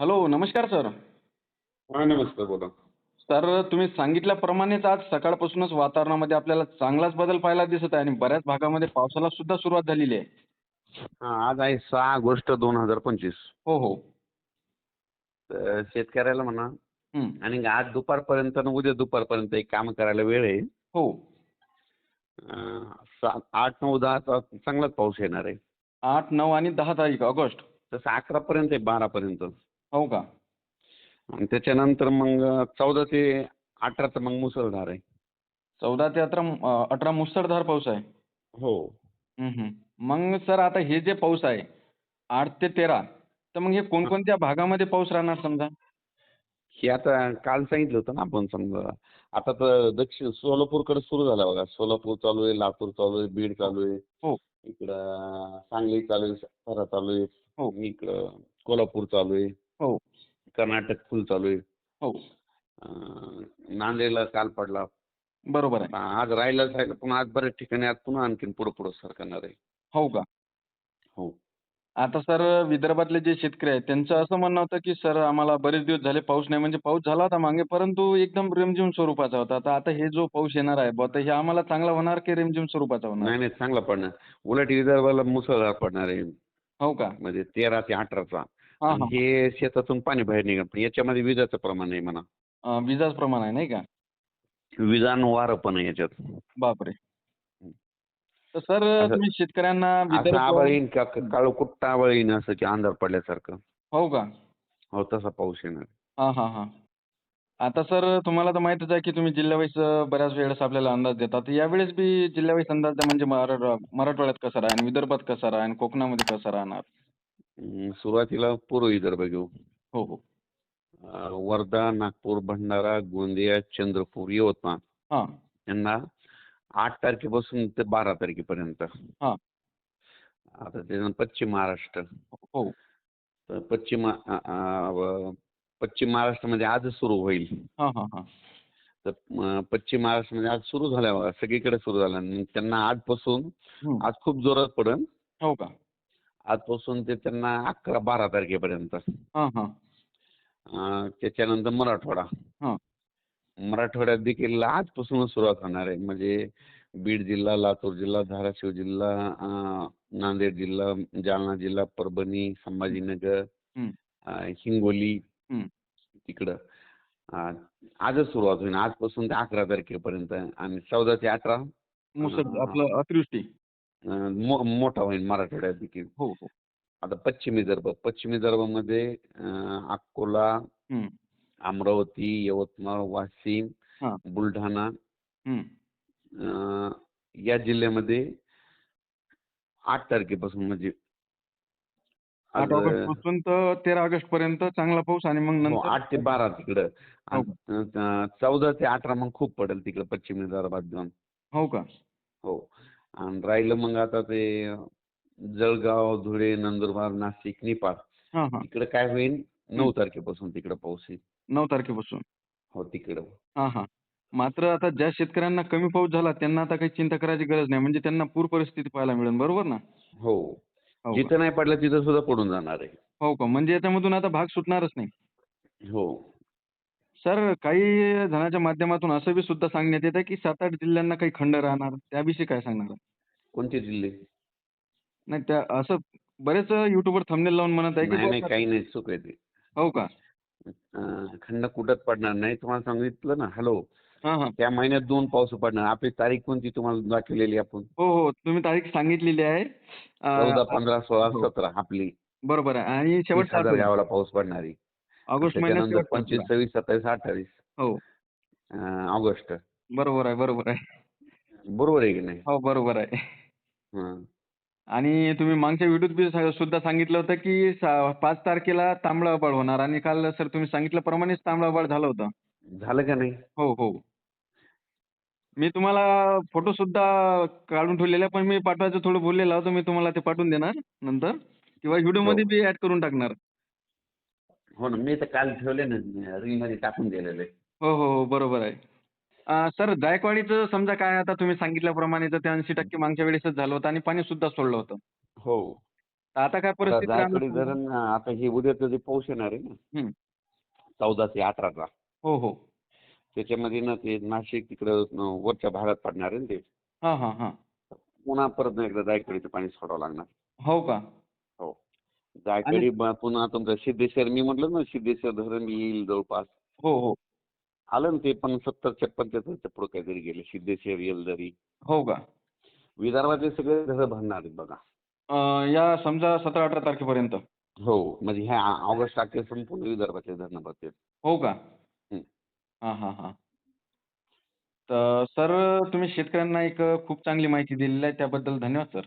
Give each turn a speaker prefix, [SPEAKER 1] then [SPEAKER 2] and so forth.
[SPEAKER 1] Hello नमस्कार sir.
[SPEAKER 2] हा नमस्कार बोला.
[SPEAKER 1] सर तुम्ही सांगितल्याप्रमाणेच आज सकाळपासूनच वातावरणामध्ये आपल्याला चांगलाच बदल पाहायला दिसत आहे आणि बऱ्याच भागामध्ये पावसाला सुद्धा सुरुवात झालेली आहे.
[SPEAKER 2] हा आज आहे सहा ऑगस्ट दोन हजार पंचवीस.
[SPEAKER 1] हो हो.
[SPEAKER 2] तर शेतकऱ्याला म्हणा
[SPEAKER 1] हं.
[SPEAKER 2] आणि आज दुपारपर्यंत आणि उद्या दुपारपर्यंत एक काम करायला वेळ आहे.
[SPEAKER 1] हो.
[SPEAKER 2] अं, सात आठ नऊ दहा चा- चांगलाच पाऊस येणार आहे.
[SPEAKER 1] आठ नऊ आणि दहा तारीख ऑगस्ट.
[SPEAKER 2] तसं अकरा पर्यंत आहे बारा पर्यंत
[SPEAKER 1] हो का?
[SPEAKER 2] आणि त्याच्यानंतर मग चौदा ते अठराचं मग मुसळधार आहे.
[SPEAKER 1] चौदा ते अठरा अठरा मुसळधार पाऊस आहे.
[SPEAKER 2] हो.
[SPEAKER 1] मग सर आता हे जे पाऊस आहे आठ ते तेरा तर मग हे कोणकोणत्या भागामध्ये पाऊस राहणार समजा?
[SPEAKER 2] हे आता काल सांगितलं होतं ना आपण समजा. आता तर दक्षिण सोलापूरकडे सुरू झाला बघा. सोलापूर चालू आहे लातूर चालू आहे बीड चालू आहे.
[SPEAKER 1] हो.
[SPEAKER 2] इकडं सांगली चालू आहे सातारा चालू
[SPEAKER 1] हो.
[SPEAKER 2] आहे इकडं कोल्हापूर चालू आहे. कर्नाटक फुल चालू आहे.
[SPEAKER 1] हो.
[SPEAKER 2] नांदेडला काल पडला.
[SPEAKER 1] बरोबर आहे.
[SPEAKER 2] आज राहिलाच राहिला पण आज बऱ्याच ठिकाणी आज पुन्हा आणखीन पुढं पुढं सरकणार आहे.
[SPEAKER 1] हो का?
[SPEAKER 2] हो.
[SPEAKER 1] आता सर विदर्भातले जे शेतकरी आहेत त्यांचं असं म्हणणं होतं की सर आम्हाला बरेच दिवस झाले पाऊस नाही म्हणजे पाऊस झाला होता मागे परंतु एकदम रिमझिम स्वरूपाचा होता. तर आता हे जो पाऊस येणार आहे तर हे आम्हाला चांगला होणार की रिमझिम स्वरूपाचा होणार?
[SPEAKER 2] नाही नाही चांगला पडणार. उलट विदर्भाला मुसळधार पडणार आहे.
[SPEAKER 1] हो का?
[SPEAKER 2] म्हणजे तेरा ते अठराचा.
[SPEAKER 1] हा
[SPEAKER 2] आणि शेतातून पाणी बाहेर निघणार पण याच्यामध्ये विजाचं प्रमाण आहे म्हणा.
[SPEAKER 1] अं, विजाच प्रमाण आहे नाही का?
[SPEAKER 2] विजान वारं पण आहे याच्यात.
[SPEAKER 1] बापरे. तर सर तुम्ही शेतकऱ्यांना
[SPEAKER 2] असं
[SPEAKER 1] विदर्भ
[SPEAKER 2] आबळ येईन का आबळ येईन असं की अंधार पडल्यासारखं.
[SPEAKER 1] हो का?
[SPEAKER 2] हो तसा पाऊस येणार.
[SPEAKER 1] हा हा हा. आता सर तुम्हाला तर माहीतच आहे की तुम्ही जिल्हावाईज बऱ्याच वेळेस आपल्याला अंदाज देतात यावेळेस बी जिल्हावाईज अंदाज म्हणजे मराठवा मराठवाड्यात कसा राहील आणि विदर्भात कसा राहील आणि कोकणामध्ये कसा राहणार?
[SPEAKER 2] सुरुवातीला पूर्व विदर्भ घेऊ
[SPEAKER 1] हो हो.
[SPEAKER 2] वर्धा नागपूर भंडारा गोंदिया चंद्रपूर यवतमाळ.
[SPEAKER 1] हां.
[SPEAKER 2] यांना आठ तारखेपासून ते बारा तारखेपर्यंत.
[SPEAKER 1] हां.
[SPEAKER 2] आता त्याच्यानंतर पश्चिम महाराष्ट्र.
[SPEAKER 1] हो.
[SPEAKER 2] तर पश्चिम पश्चिम महाराष्ट्रामध्ये आजच सुरू होईल.
[SPEAKER 1] हां हां हां.
[SPEAKER 2] तर पश्चिम महाराष्ट्रामध्ये आज सुरू झाल्या सगळीकडे सुरू झाला. आणि त्यांना आजपासून. आज खूप जोरात पडेल.
[SPEAKER 1] हो का?
[SPEAKER 2] आजपासून ते त्यांना अकरा बारा तारखेपर्यंत
[SPEAKER 1] हां हां
[SPEAKER 2] अं, त्याच्यानंतर मराठवाडा
[SPEAKER 1] हां.
[SPEAKER 2] मराठवाड्यात देखील आजपासूनच सुरुवात होणार आहे म्हणजे बीड जिल्हा लातूर जिल्हा धाराशिव जिल्हा अं, नांदेड जिल्हा जालना जिल्हा परभणी संभाजीनगर. अं, हिंगोली. तिकडं अं, आजच सुरुवात होईल आजपासून ते अकरा तारखेपर्यंत आणि चौदा ते अठरा
[SPEAKER 1] मुसळ. आपलं अतिवृष्टी
[SPEAKER 2] मो- मोठा होईल मराठवाड्यात देखील
[SPEAKER 1] हो हो.
[SPEAKER 2] आता पश्चिम विदर्भ पश्चिम विदर्भामध्ये अकोला. अमरावती यवतमाळ वाशिम. बुलढाणा या जिल्ह्यामध्ये आठ तारखेपासून म्हणजे
[SPEAKER 1] आठ ऑगस्टपासून तर तेरा ऑगस्ट पर्यंत चांगला पाऊस आणि मग
[SPEAKER 2] हो, आठ ते बारा तिकडं.
[SPEAKER 1] हो
[SPEAKER 2] चौदा ते अठरा मग खूप पडेल तिकडं पश्चिम विदर्भात जाऊन.
[SPEAKER 1] हो का?
[SPEAKER 2] हो. आणि राहिलं मग आता ते जळगाव धुळे नंदुरबार नाशिक निपाट
[SPEAKER 1] हां हां.
[SPEAKER 2] तिकडं काय होईल नऊ तारखेपासून तिकडं पाऊस येईल.
[SPEAKER 1] नऊ तारखेपासून.
[SPEAKER 2] हो तिकडं.
[SPEAKER 1] हां हां. मात्र आता ज्या शेतकऱ्यांना कमी पाऊस झाला त्यांना आता काही चिंता करायची गरज नाही. म्हणजे त्यांना पूर परिस्थिती पाहायला मिळेल बरोबर ना?
[SPEAKER 2] हो.
[SPEAKER 1] हो का?
[SPEAKER 2] जिथं नाही पडलं तिथं सुद्धा पडून जाणार आहे.
[SPEAKER 1] हो का? म्हणजे याच्यामधून आता भाग सुटणारच नाही.
[SPEAKER 2] हो.
[SPEAKER 1] सर काही जणांच्या माध्यमातून असं बी सुद्धा सांगण्यात येतं की सात आठ जिल्ह्यांना काही खंड राहणार त्याविषयी काय सांगणार?
[SPEAKER 2] कोणते जिल्हे?
[SPEAKER 1] नाही त्या असं बरेच युट्यूबवर थंबनेल लावून म्हणत आहे की
[SPEAKER 2] नाही काही नाही चूक आहे ते.
[SPEAKER 1] हो का?
[SPEAKER 2] अं, खंड कुठंच पडणार नाही. तुम्हाला सांगितलं ना हॅलो.
[SPEAKER 1] हां हां.
[SPEAKER 2] त्या महिन्यात दोन पाऊस पडणार. आपली तारीख कोणती तुम्हाला दाखवलेली आपण?
[SPEAKER 1] हो हो. तुम्ही तारीख सांगितलेली आहे. अं,
[SPEAKER 2] चौदा पंधरा सोळा
[SPEAKER 1] हो.
[SPEAKER 2] सतरा आपली.
[SPEAKER 1] बरोबर आहे. आणि
[SPEAKER 2] तीस
[SPEAKER 1] शेवटचा
[SPEAKER 2] हजार
[SPEAKER 1] आठवडा.
[SPEAKER 2] गावाला पाऊस पडणारी.
[SPEAKER 1] ऑगस्ट महिन्यात
[SPEAKER 2] पंचवीस. सव्वीस सत्तावीस अठ्ठावीस.
[SPEAKER 1] हो.
[SPEAKER 2] ऑगस्ट.
[SPEAKER 1] बरोबर आहे बरोबर आहे.
[SPEAKER 2] बरोबर आहे की नाही?
[SPEAKER 1] हो बरोबर आहे.
[SPEAKER 2] हं.
[SPEAKER 1] आणि तुम्ही मागच्या व्हिडिओत सुद्धा सांगितलं होतं की पाच तारखेला तांबडा आभाळ होणार आणि काल सर तुम्ही सांगितल्याप्रमाणेच तांबडा आभाळ झालं होतं.
[SPEAKER 2] झालं का नाही?
[SPEAKER 1] हो हो. मी तुम्हाला फोटो सुद्धा काढून ठेवलेला पण मी पाठवायचं थोडं बोललेलं होतं मी तुम्हाला ते पाठवून देणार नंतर. किंवा व्हिडिओमध्ये
[SPEAKER 2] हो.
[SPEAKER 1] बी ऍड करून टाकणार.
[SPEAKER 2] हो ना मी तर काल ठेवले ना रील मध्ये टाकून दिलेले.
[SPEAKER 1] हो हो हो बरोबर आहे. अं, सर जायकवाडीचं समजा काय आता तुम्ही सांगितल्याप्रमाणे तर ते ऐंशी टक्के मागच्या वेळेसच झालं होतं आणि पाणी सुद्धा सोडलं होतं.
[SPEAKER 2] हो.
[SPEAKER 1] तर आता काय
[SPEAKER 2] आता
[SPEAKER 1] परिस्थिती
[SPEAKER 2] जायकवाडी धरण अं, आता हे उद्याचं जे पाऊस येणार आहे ना. चौदा ते अठराचा
[SPEAKER 1] हो हो.
[SPEAKER 2] त्याच्यामध्ये ना ते नाशिक तिकडं वरच्या भागात पडणार आहे ना ते.
[SPEAKER 1] हां हां हां.
[SPEAKER 2] पुन्हा परत एकदा जायकवाडीचं पाणी सोडावं लागणार.
[SPEAKER 1] हो का?
[SPEAKER 2] ब- पुन्हा तुमचं सिद्धेश्वर मी म्हटलं ना सिद्धेश्वर धरण येईल जवळपास.
[SPEAKER 1] हो हो.
[SPEAKER 2] आलं ना ते पण सत्तर त्याच्या पुढे काहीतरी गेले सिद्धेश्वर येलदरी.
[SPEAKER 1] हो का?
[SPEAKER 2] विदर्भातले सगळे धरण भरणार आहेत बघा.
[SPEAKER 1] या समजा सतरा अठरा तारखेपर्यंत.
[SPEAKER 2] हो म्हणजे ह्या ऑगस्ट अखेर संपूर्ण विदर्भातले धरणं भरतील.
[SPEAKER 1] हो का?
[SPEAKER 2] हं.
[SPEAKER 1] हां हां हां. तर सर तुम्ही शेतकऱ्यांना एक खूप चांगली माहिती दिलेली आहे त्याबद्दल धन्यवाद सर.